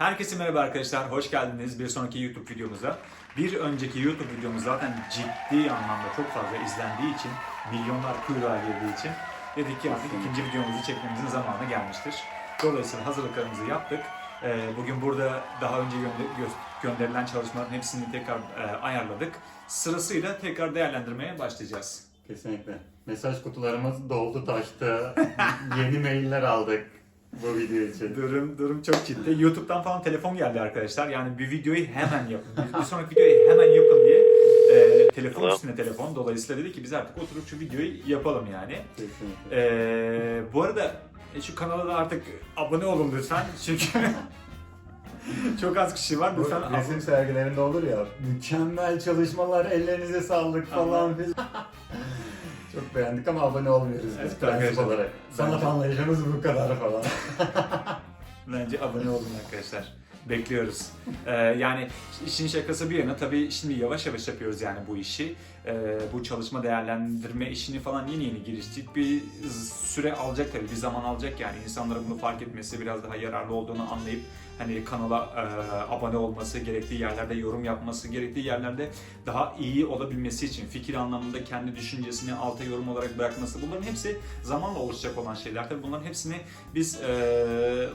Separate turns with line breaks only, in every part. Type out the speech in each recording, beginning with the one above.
Herkese merhaba arkadaşlar, hoş geldiniz bir sonraki YouTube videomuza. Bir önceki YouTube videomuz zaten ciddi anlamda çok fazla izlendiği için, milyonlar kuyruğa girdiği için dedik ki artık ikinci videomuzu çekmemizin zamanı gelmiştir. Dolayısıyla hazırlıklarımızı yaptık. Ee, Bugün burada daha önce gönder- gö- gönderilen çalışmaların hepsini tekrar e, ayarladık. Sırasıyla tekrar değerlendirmeye başlayacağız.
Kesinlikle. Mesaj kutularımız doldu taştı. Yeni mailler aldık bu video için.
Durum durum çok ciddi. YouTube'dan falan telefon geldi arkadaşlar. Yani bir videoyu hemen yapın. Bir, bir sonraki videoyu hemen yapın diye e, telefon üstüne telefon. Dolayısıyla dedi ki biz artık oturup şu videoyu yapalım yani.
Kesinlikle.
E, bu arada e, şu kanala da artık abone olun lütfen. Çünkü çok az kişi var.
Bu
Lütfen
resim sergilerinde olur ya, mükemmel çalışmalar, ellerinize sağlık falan filan. Çok beğendik ama abone olmuyoruz biz
Evet,
prensip
arkadaşlar.
olarak. Sanat
Bence-
anlayışımız bu kadar falan.
Bence abone olun arkadaşlar. Bekliyoruz. Ee, yani işin şakası bir yana tabii şimdi yavaş yavaş yapıyoruz yani bu işi. Ee, bu çalışma değerlendirme işini falan yeni yeni giriştik. Bir süre alacak tabii, bir zaman alacak yani insanların bunu fark etmesi, biraz daha yararlı olduğunu anlayıp hani kanala e, abone olması, gerektiği yerlerde yorum yapması, gerektiği yerlerde daha iyi olabilmesi için fikir anlamında kendi düşüncesini alta yorum olarak bırakması bunların hepsi zamanla oluşacak olan şeyler. Tabii bunların hepsini biz e,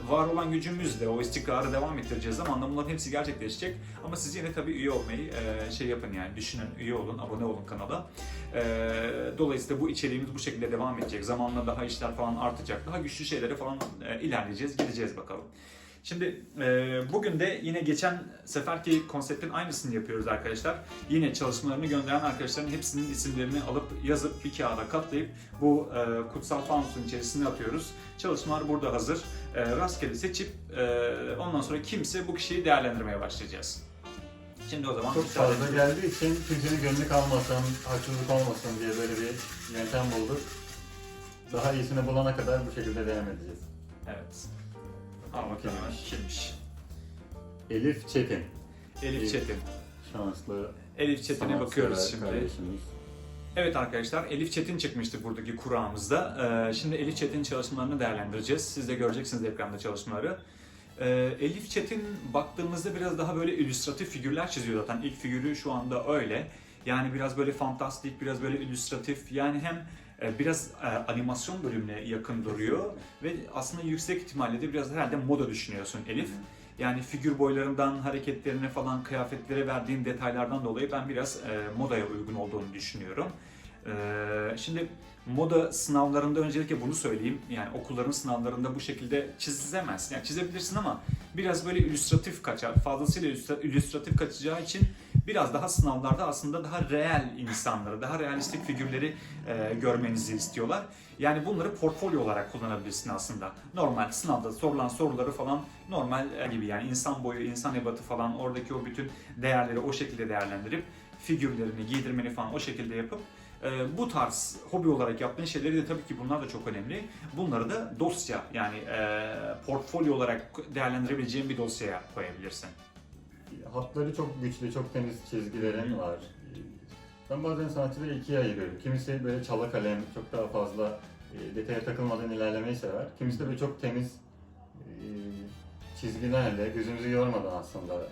var olan gücümüzle o istikrarı devam ettireceğiz zamanla bunların hepsi gerçekleşecek. Ama siz yine tabii üye olmayı e, şey yapın yani düşünün, üye olun, abone olun kanala. E, dolayısıyla bu içeriğimiz bu şekilde devam edecek. Zamanla daha işler falan artacak. Daha güçlü şeylere falan e, ilerleyeceğiz, gideceğiz bakalım. Şimdi e, bugün de yine geçen seferki konseptin aynısını yapıyoruz arkadaşlar. Yine çalışmalarını gönderen arkadaşların hepsinin isimlerini alıp yazıp bir kağıda katlayıp bu e, kutsal fanusun içerisine atıyoruz. Çalışmalar burada hazır. E, rastgele seçip e, ondan sonra kimse bu kişiyi değerlendirmeye başlayacağız. Şimdi o zaman
Çok
müsaade-
fazla geldiği için kimsenin gönlü kalmasın, haksızlık olmasın diye böyle bir yöntem bulduk. Daha iyisini bulana kadar bu şekilde devam edeceğiz.
Evet. Bakalım
Kimmiş?
kimmiş?
Elif Çetin.
Elif
Elif.
Çetin.
Şanslı.
Elif Çetin'e
sanatsever
bakıyoruz şimdi.
Kardeşimiz.
Evet arkadaşlar Elif Çetin çıkmıştı buradaki kurağımızda. Ee, şimdi Elif Çetin çalışmalarını değerlendireceğiz. Siz de göreceksiniz ekranda çalışmaları. Ee, Elif Çetin baktığımızda biraz daha böyle illüstratif figürler çiziyor zaten. İlk figürü şu anda öyle. Yani biraz böyle fantastik, biraz böyle illüstratif. Yani hem e, biraz e, animasyon bölümüne yakın duruyor ve aslında yüksek ihtimalle de biraz herhalde moda düşünüyorsun Elif. Yani figür boylarından, hareketlerine falan, kıyafetlere verdiğin detaylardan dolayı ben biraz e, modaya uygun olduğunu düşünüyorum. E, şimdi moda sınavlarında öncelikle bunu söyleyeyim. Yani okulların sınavlarında bu şekilde çizemezsin. Yani çizebilirsin ama biraz böyle illüstratif kaçar. Fazlasıyla illüstra- illüstratif kaçacağı için biraz daha sınavlarda aslında daha reel insanları, daha realistik figürleri e, görmenizi istiyorlar. Yani bunları portfolyo olarak kullanabilirsin aslında. Normal sınavda sorulan soruları falan normal e, gibi yani insan boyu, insan ebatı falan oradaki o bütün değerleri o şekilde değerlendirip figürlerini, giydirmeni falan o şekilde yapıp e, bu tarz hobi olarak yaptığın şeyleri de tabii ki bunlar da çok önemli. Bunları da dosya yani e, portfolyo olarak değerlendirebileceğin bir dosyaya koyabilirsin.
Hatları çok güçlü, çok temiz çizgilerin
Hı.
var. Ben bazen sanatçıları ikiye ayırıyorum. Kimisi böyle çala kalem, çok daha fazla e, detaya takılmadan ilerlemeyi sever. Kimisi de böyle çok temiz e, çizgilerle, gözümüzü yormadan aslında e,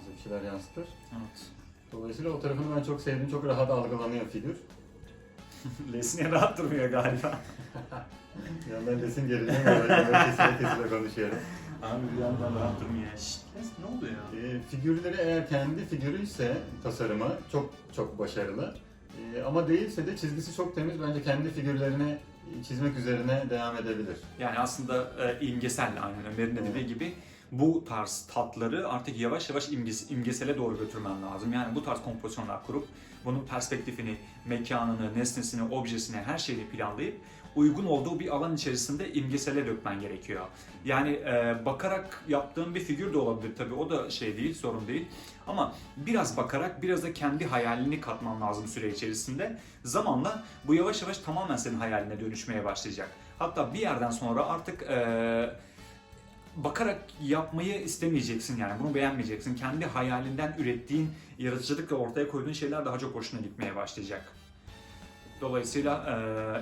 bize bir şeyler yansıtır.
Evet.
Dolayısıyla o tarafını ben çok sevdim, çok rahat algılanıyor figür.
Lesine rahat durmuyor galiba.
Bir yandan ama böyle kesile kesile konuşuyorum.
Abi bir yandan rahat durmuyor. Şşt, ne oldu ya?
E, figürleri eğer kendi figürü ise tasarımı çok çok başarılı. E, ama değilse de çizgisi çok temiz. Bence kendi figürlerini çizmek üzerine devam edebilir.
Yani aslında e, imgesel aynen Ömer'in de dediği gibi bu tarz tatları artık yavaş yavaş imges- imgesele doğru götürmen lazım. Yani bu tarz kompozisyonlar kurup bunun perspektifini, mekanını, nesnesini, objesini, her şeyini planlayıp uygun olduğu bir alan içerisinde imgesele dökmen gerekiyor. Yani e, bakarak yaptığın bir figür de olabilir tabii o da şey değil, sorun değil. Ama biraz bakarak biraz da kendi hayalini katman lazım süre içerisinde. Zamanla bu yavaş yavaş tamamen senin hayaline dönüşmeye başlayacak. Hatta bir yerden sonra artık e, bakarak yapmayı istemeyeceksin yani bunu beğenmeyeceksin. Kendi hayalinden ürettiğin yaratıcılıkla ortaya koyduğun şeyler daha çok hoşuna gitmeye başlayacak. Dolayısıyla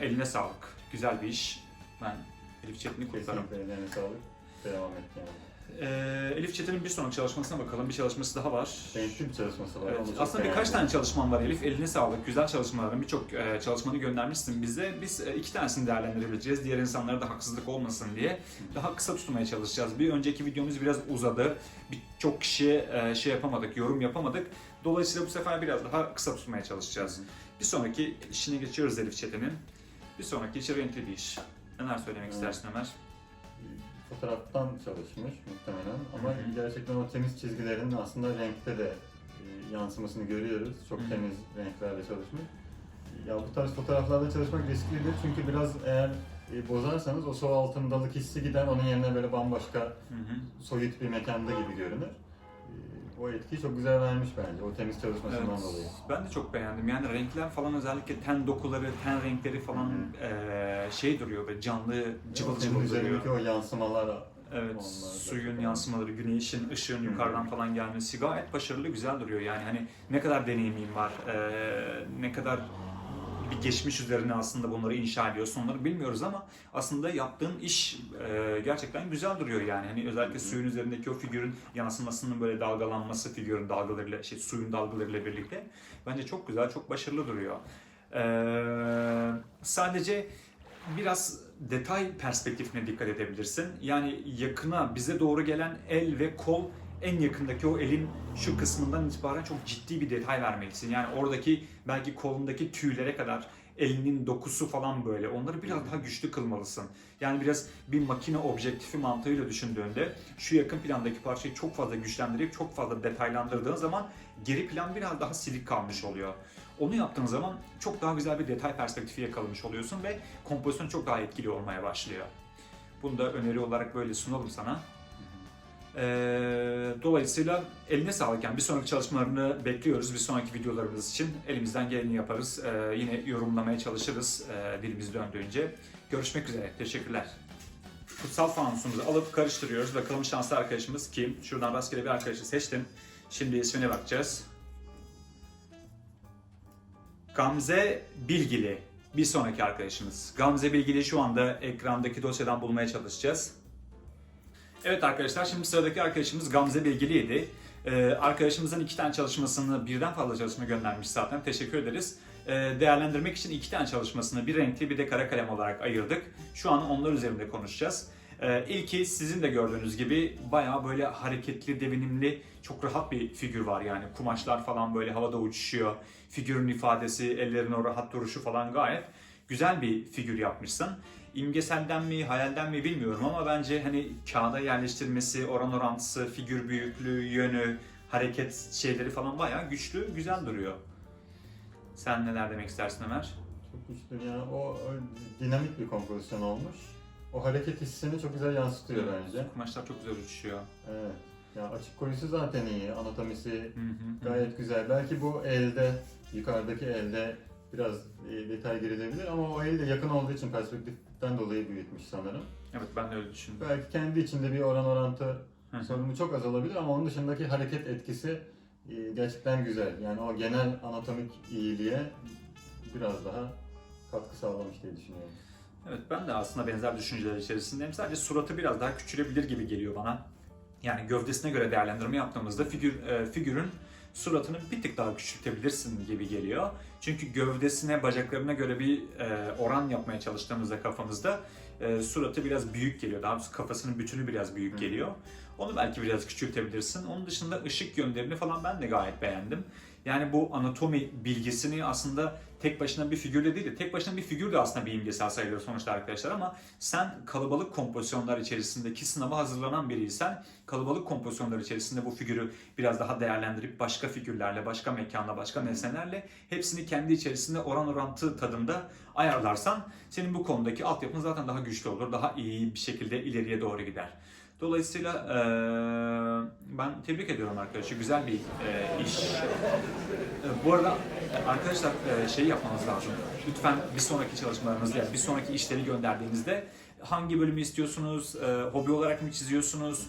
e, eline sağlık. Güzel bir iş. Ben Elif Çetin'i kutlarım.
Kesinlikle ellerine sağlık. Devam et yani.
Ee, Elif Çetin'in bir sonraki çalışmasına bakalım. Bir çalışması daha var.
Bir çalışması var.
Evet,
onu çok
aslında birkaç
beğendim.
tane çalışman var Elif. Eline sağlık. Güzel çalışmaların birçok e, çalışmanı göndermişsin bize. Biz e, iki tanesini değerlendirebileceğiz. Diğer insanlara da haksızlık olmasın diye. Daha kısa tutmaya çalışacağız. Bir önceki videomuz biraz uzadı. Birçok kişiye e, şey yapamadık, yorum yapamadık. Dolayısıyla bu sefer biraz daha kısa tutmaya çalışacağız. Bir sonraki işine geçiyoruz Elif Çetin'in. Bir sonraki işi renkli bir iş. Neler söylemek istersin Ömer?
Fotoğraftan çalışmış muhtemelen ama
Hı hı.
gerçekten o temiz çizgilerin aslında renkte de e, yansımasını görüyoruz. Çok
Hı hı.
temiz renklerle çalışmış. Ya bu tarz fotoğraflarda çalışmak risklidir çünkü biraz eğer e, bozarsanız o su altındalık hissi gider onun yerine böyle bambaşka
Hı hı.
soyut bir mekanda gibi görünür. E, O etkiyi çok güzel vermiş bence o temiz çalışmasından
Evet,
dolayı.
ben de çok beğendim. Yani renkler falan özellikle ten dokuları, ten renkleri falan eee, şey duruyor böyle canlı, cıvıl cıvıl duruyor.
o yansımalar
Evet,
Onlar
suyun yansımaları, güneşin, ışığın yukarıdan falan gelmesi gayet başarılı, güzel duruyor. Yani hani ne kadar deneyimim var, eee, ne kadar bir geçmiş üzerine aslında bunları inşa ediyorsun onları bilmiyoruz ama aslında yaptığın iş eee, gerçekten güzel duruyor yani. Hani özellikle suyun üzerindeki o figürün yansımasının böyle dalgalanması figürün dalgalarıyla, şey suyun dalgalarıyla birlikte bence çok güzel, çok başarılı duruyor. Eee, sadece biraz detay perspektifine dikkat edebilirsin. Yani yakına bize doğru gelen el ve kol en yakındaki o elin şu kısmından itibaren çok ciddi bir detay vermelisin. Yani oradaki belki kolundaki tüylere kadar elinin dokusu falan böyle onları biraz daha güçlü kılmalısın. Yani biraz bir makine objektifi mantığıyla düşündüğünde şu yakın plandaki parçayı çok fazla güçlendirip çok fazla detaylandırdığın zaman geri plan biraz daha silik kalmış oluyor. Onu yaptığın zaman çok daha güzel bir detay perspektifi yakalamış oluyorsun ve kompozisyon çok daha etkili olmaya başlıyor. Bunu da öneri olarak böyle sunalım sana. Ee, dolayısıyla eline sağlık yani bir sonraki çalışmalarını bekliyoruz. Bir sonraki videolarımız için elimizden geleni yaparız. Ee, yine yorumlamaya çalışırız e, dilimiz döndüğünce. Görüşmek üzere. Teşekkürler. Kutsal fanusumuzu alıp karıştırıyoruz. Bakalım şanslı arkadaşımız kim? Şuradan rastgele bir arkadaşı seçtim. Şimdi ismine bakacağız. Gamze Bilgili bir sonraki arkadaşımız. Gamze Bilgili şu anda ekrandaki dosyadan bulmaya çalışacağız. Evet arkadaşlar şimdi sıradaki arkadaşımız Gamze Bilgili'ydi. Ee, arkadaşımızın iki tane çalışmasını birden fazla çalışma göndermiş zaten. Teşekkür ederiz. Ee, değerlendirmek için iki tane çalışmasını bir renkli bir de kara kalem olarak ayırdık. Şu an onlar üzerinde konuşacağız. Ee, ilki sizin de gördüğünüz gibi bayağı böyle hareketli, devinimli, çok rahat bir figür var yani. Kumaşlar falan böyle havada uçuşuyor. Figürün ifadesi, ellerin o rahat duruşu falan gayet güzel bir figür yapmışsın. İmgeselden mi, hayalden mi bilmiyorum ama bence hani kağıda yerleştirmesi, oran orantısı, figür büyüklüğü, yönü, hareket şeyleri falan bayağı güçlü, güzel duruyor. Sen neler demek istersin Ömer?
Çok güçlü yani o, o dinamik bir kompozisyon olmuş. O hareket hissini çok güzel yansıtıyor bence.
Kumaşlar çok güzel uçuşuyor.
Evet. Ya açık koyusu zaten iyi. Anatomisi
Hı hı hı.
gayet güzel. Belki bu elde, yukarıdaki elde biraz e, detay girilebilir ama o elde yakın olduğu için perspektiften dolayı büyütmüş sanırım.
Evet ben de öyle düşündüm.
Belki kendi içinde bir oran orantı
Hı
sorunu çok azalabilir ama onun dışındaki hareket etkisi e, gerçekten güzel. Yani o genel anatomik iyiliğe biraz daha katkı sağlamış diye düşünüyorum.
Evet ben de aslında benzer düşünceler içerisindeyim. Sadece suratı biraz daha küçülebilir gibi geliyor bana. Yani gövdesine göre değerlendirme yaptığımızda figür e, figürün suratını bir tık daha küçültebilirsin gibi geliyor. Çünkü gövdesine, bacaklarına göre bir e, oran yapmaya çalıştığımızda kafamızda e, suratı biraz büyük geliyor. Daha doğrusu kafasının bütünü biraz büyük geliyor. Onu belki biraz küçültebilirsin. Onun dışında ışık yönlerini falan ben de gayet beğendim. Yani bu anatomi bilgisini aslında tek başına bir figürle değil de tek başına bir figür de aslında bir imgesel sayılır sonuçta arkadaşlar ama sen kalabalık kompozisyonlar içerisindeki sınava hazırlanan biriysen kalabalık kompozisyonlar içerisinde bu figürü biraz daha değerlendirip başka figürlerle, başka mekanla, başka nesnelerle hepsini kendi içerisinde oran orantı tadında ayarlarsan senin bu konudaki altyapın zaten daha güçlü olur, daha iyi bir şekilde ileriye doğru gider. Dolayısıyla eee, ben tebrik ediyorum arkadaşı. Güzel bir eee, iş. E, Bu arada e, arkadaşlar e, şey yapmanız lazım. Lütfen bir sonraki çalışmalarınızda, yani bir sonraki işleri gönderdiğinizde hangi bölümü istiyorsunuz, e, hobi olarak mı çiziyorsunuz,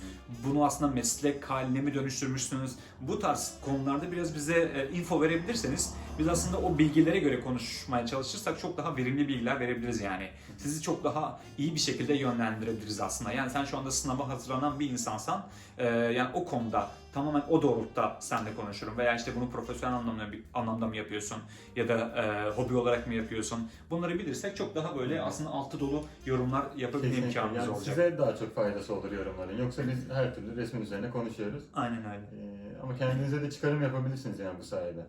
bunu aslında meslek haline mi dönüştürmüşsünüz? Bu tarz konularda biraz bize e, info verebilirseniz Biz aslında o bilgilere göre konuşmaya çalışırsak çok daha verimli bilgiler verebiliriz yani. Sizi çok daha iyi bir şekilde yönlendirebiliriz aslında. Yani sen şu anda sınava hazırlanan bir insansan e, yani o konuda tamamen o doğrultuda senle konuşurum. Veya işte bunu profesyonel anlamda, anlamda mı yapıyorsun ya da e, hobi olarak mı yapıyorsun? Bunları bilirsek çok daha böyle aslında altı dolu yorumlar yapabilme
Kesinlikle.
imkanımız
Yani
olacak.
size daha çok faydası olur yorumların. Yoksa biz her türlü resmin üzerine konuşuyoruz.
Aynen öyle.
Ee, ama kendinize de çıkarım yapabilirsiniz yani bu sayede.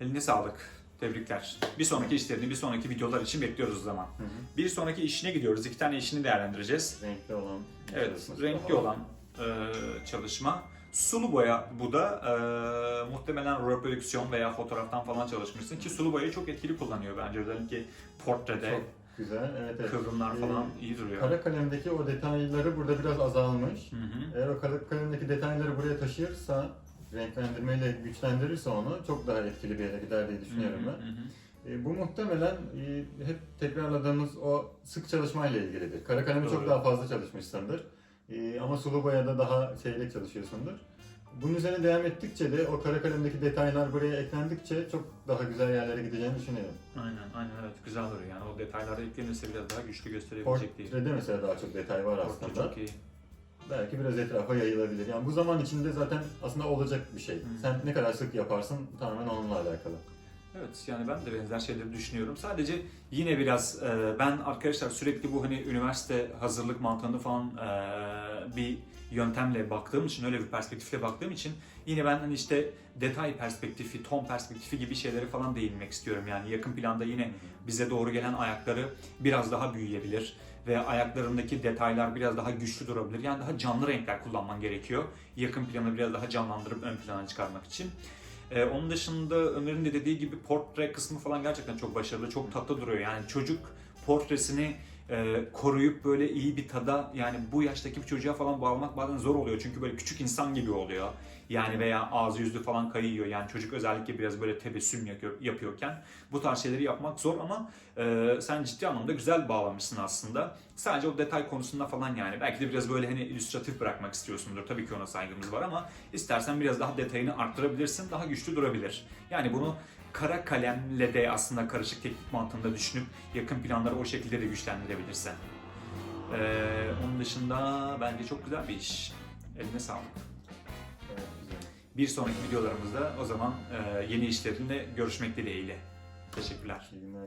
Eline sağlık. Tebrikler. Bir sonraki işlerini, bir sonraki videolar için bekliyoruz o zaman.
Hı hı.
Bir sonraki işine gidiyoruz. İki tane işini değerlendireceğiz.
Renkli olan
Evet, renkli olan e, çalışma. Sulu boya bu da e, muhtemelen reprodüksiyon veya fotoğraftan falan çalışmışsın ki sulu boyayı çok etkili kullanıyor bence özellikle portrede
Çok güzel. Evet, evet.
kıvrımlar
Ee,
falan iyi duruyor.
Kara kalemdeki o detayları burada biraz azalmış.
Hı hı.
Eğer o kara kalemdeki detayları buraya taşırsa, renklendirmeyle güçlendirirse onu çok daha etkili bir yere gider diye düşünüyorum ben. E, bu muhtemelen e, hep tekrarladığımız o sık çalışmayla ilgilidir. Kara kalemi
Doğru.
çok daha fazla çalışmışsındır. E, ama sulu boyada daha seyrek çalışıyorsundur. Bunun üzerine devam ettikçe de o kara kalemdeki detaylar buraya eklendikçe çok daha güzel yerlere gideceğini düşünüyorum.
Aynen, aynen evet güzel duruyor yani o detaylar eklenirse biraz daha güçlü gösterebilecek diye.
Portrede mesela daha çok detay var
Portre
aslında.
çok iyi.
Belki biraz etrafa yayılabilir. Yani bu zaman içinde zaten aslında olacak bir şey.
Hı.
Sen ne kadar sık yaparsın tamamen onunla alakalı.
Evet yani ben de benzer şeyleri düşünüyorum. Sadece yine biraz e, ben arkadaşlar sürekli bu hani üniversite hazırlık mantığında falan e, bir yöntemle baktığım için öyle bir perspektifle baktığım için yine ben hani işte detay perspektifi, ton perspektifi gibi şeylere falan değinmek istiyorum. Yani yakın planda yine bize doğru gelen ayakları biraz daha büyüyebilir ve ayaklarındaki detaylar biraz daha güçlü durabilir. Yani daha canlı renkler kullanman gerekiyor. Yakın planı biraz daha canlandırıp ön plana çıkarmak için. Ee, onun dışında Ömer'in de dediği gibi portre kısmı falan gerçekten çok başarılı, çok tatlı duruyor. Yani çocuk portresini e, koruyup böyle iyi bir tada yani bu yaştaki bir çocuğa falan bağlamak bazen zor oluyor. Çünkü böyle küçük insan gibi oluyor. Yani veya ağzı yüzü falan kayıyor. Yani çocuk özellikle biraz böyle tebessüm yapıyor, yapıyorken bu tarz şeyleri yapmak zor ama e, sen ciddi anlamda güzel bağlamışsın aslında. Sadece o detay konusunda falan yani. Belki de biraz böyle hani illüstratif bırakmak istiyorsundur. Tabii ki ona saygımız var ama istersen biraz daha detayını arttırabilirsin. Daha güçlü durabilir. Yani bunu kara kalemle de aslında karışık teknik mantığında düşünüp yakın planları o şekilde de güçlendirebilirsin. Ee, onun dışında bence çok güzel bir iş. Eline sağlık. Bir sonraki videolarımızda o zaman e, yeni işlerinle görüşmek dileğiyle. Teşekkürler.